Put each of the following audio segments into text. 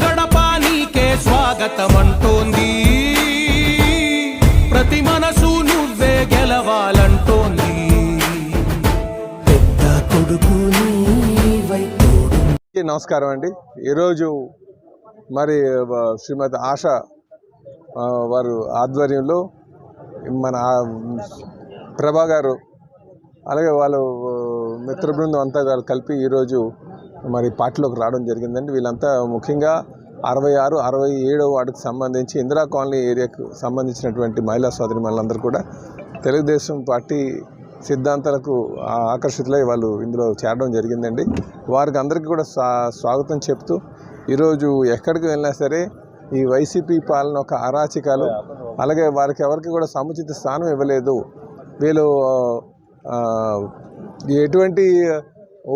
గడప నీకే స్వాగతం అంటోంది ప్రతి మనసు నువ్వే గెలవాలంటోంది. పెద్ద కొడుకు నమస్కారం అండి. ఈరోజు మరి శ్రీమతి ఆశ వారు ఆధ్వర్యంలో మన ప్రభా గారు అలాగే వాళ్ళు ఆ, మిత్ర బృందం అంతా కలిపి ఈరోజు మరి పార్టీలోకి రావడం జరిగిందండి. వీళ్ళంతా ముఖ్యంగా అరవై ఆరు అరవై ఏడో వార్డుకు సంబంధించి ఇందిరా కాలనీ ఏరియాకు సంబంధించినటువంటి మహిళా సోదరి మహిళలందరూ కూడా తెలుగుదేశం పార్టీ సిద్ధాంతాలకు ఆకర్షితులై వాళ్ళు ఇందులో చేరడం జరిగిందండి. వారికి అందరికీ కూడా స్వా స్వాగతం చెప్తూ ఈరోజు ఎక్కడికి వెళ్ళినా సరే ఈ వైసీపీ పాలన ఒక అరాచకాలు అలాగే వారికి ఎవరికి కూడా సముచిత స్థానం ఇవ్వలేదు. వీళ్ళు ఎటువంటి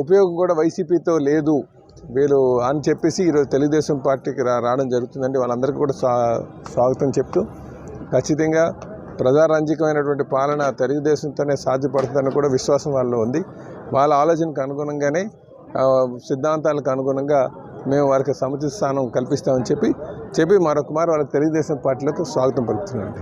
ఉపయోగం కూడా వైసీపీతో లేదు వీళ్ళు అని చెప్పేసి ఈరోజు తెలుగుదేశం పార్టీకి రా రావడం జరుగుతుందండి. వాళ్ళందరికీ కూడా స్వా స్వాగతం చెప్తూ ఖచ్చితంగా ప్రజారంజకమైనటువంటి పాలన తెలుగుదేశంతోనే సాధ్యపడుతుందని కూడా విశ్వాసం వాళ్ళలో ఉంది. వాళ్ళ ఆలోచనకు అనుగుణంగానే సిద్ధాంతాలకు అనుగుణంగా మేము వారికి సముచిత స్థానం కల్పిస్తామని చెప్పి చెప్పి మరొకమారు వాళ్ళకి తెలుగుదేశం పార్టీలకు స్వాగతం పలుకుతున్నాం